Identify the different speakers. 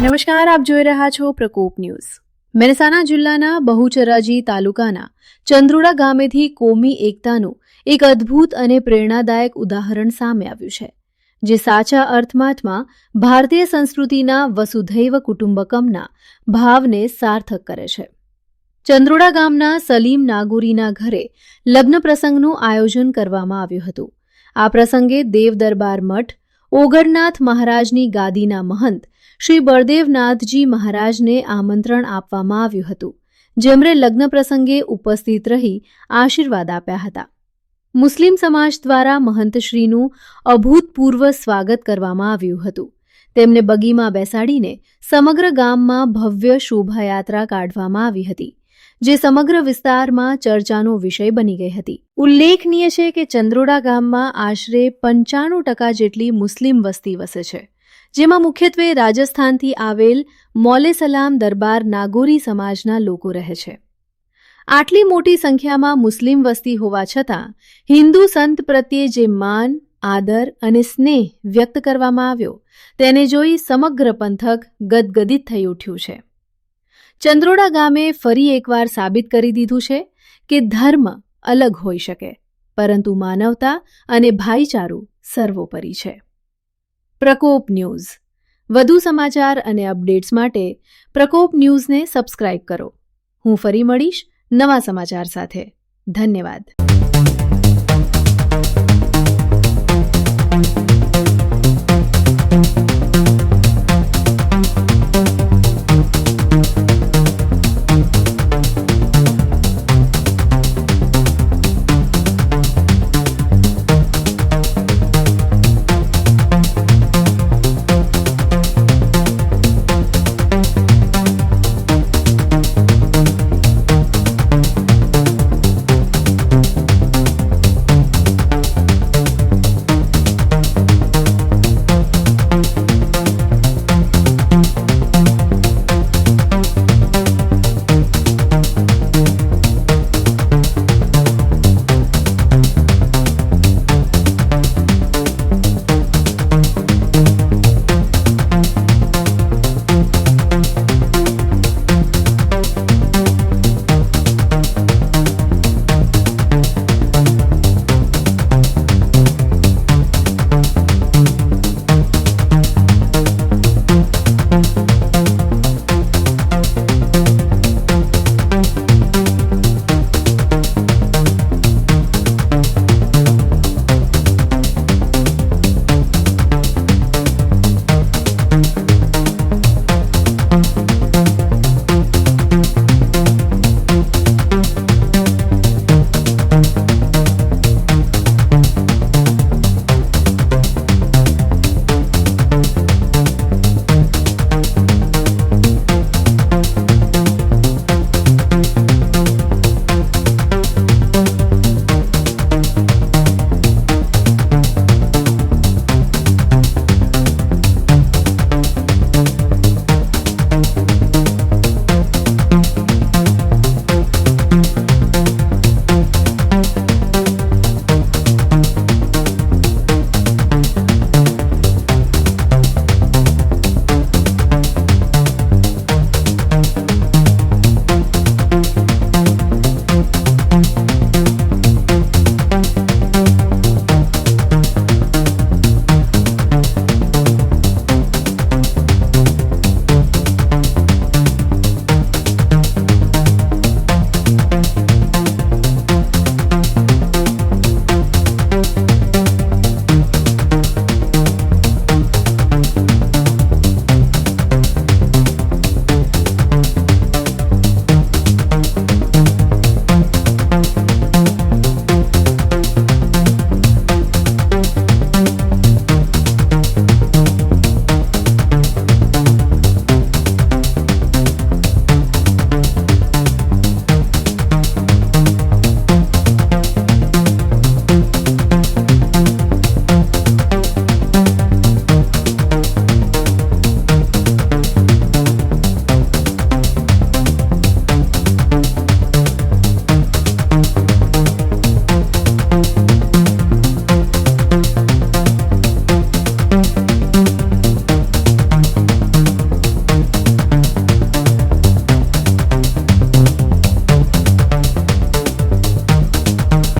Speaker 1: નમસ્કાર, આપ જોઈ રહ્યા છો પ્રકોપ ન્યૂઝ. મહેસાણા જિલ્લાના બહુચરાજી તાલુકાના ચંદ્રુડા ગામેથી કોમી એકતાનું એક અદ્ભુત અને પ્રેરણાદાયક ઉદાહરણ સામે આવ્યું છે, જે સાચા અર્થમાં ભારતીય સંસ્કૃતિના વસુધૈવ કુટુંબકમના ભાવને સાર્થક કરે છે. ચંદ્રુડા ગામના સલીમ નાગોરીના ઘરે લગ્ન પ્રસંગનું આયોજન કરવામાં આવ્યું હતું. આ પ્રસંગે દેવ દરબાર મઠ ઓગરનાથ મહારાજની ગાદીના મહંત શ્રી બળદેવનાથજી મહારાજને આમંત્રણ આપવામાં આવ્યું હતું, જેમણે લગ્ન પ્રસંગે ઉપસ્થિત રહી આશીર્વાદ આપ્યા હતા. મુસ્લિમ સમાજ દ્વારા મહંતશ્રીનું અભૂતપૂર્વ સ્વાગત કરવામાં આવ્યું હતું. તેમને બગીમાં બેસાડીને સમગ્ર ગામમાં ભવ્ય શોભાયાત્રા કાઢવામાં આવી હતી. જે સમગ્ર વિસ્તારમાં ચર્ચાનો વિષય બની ગઈ હતી. ઉલ્લેખનીય છે કે ચંદ્રોડા ગામમાં આશરે પંચાણું ટકા જેટલી મુસ્લિમ વસ્તી વસે છે, જેમાં મુખ્યત્વે રાજસ્થાનથી આવેલ મોલે સલામ દરબાર નાગોરી સમાજના લોકો રહે છે. આટલી મોટી સંખ્યામાં મુસ્લિમ વસ્તી હોવા છતાં, હિન્દુ સંત પ્રત્યે જે માન, આદર અને સ્નેહ વ્યક્ત કરવામાં આવ્યો, તેને જોઈ સમગ્ર પંથક ગદગદિત થઈ ઉઠ્યું છે. ચંદ્રોડા ગામે ફરી એકવાર સાબિત કરી દીધું છે કે ધર્મ અલગ હોઈ શકે, પરંતુ માનવતા અને ભાઈચારું સર્વોપરી છે. પ્રકોપ ન્યૂઝ. વધુ સમાચાર અને અપડેટ્સ માટે પ્રકોપ ન્યૂઝને સબસ્ક્રાઇબ કરો. હું ફરી મળીશ નવા સમાચાર સાથે. ધન્યવાદ.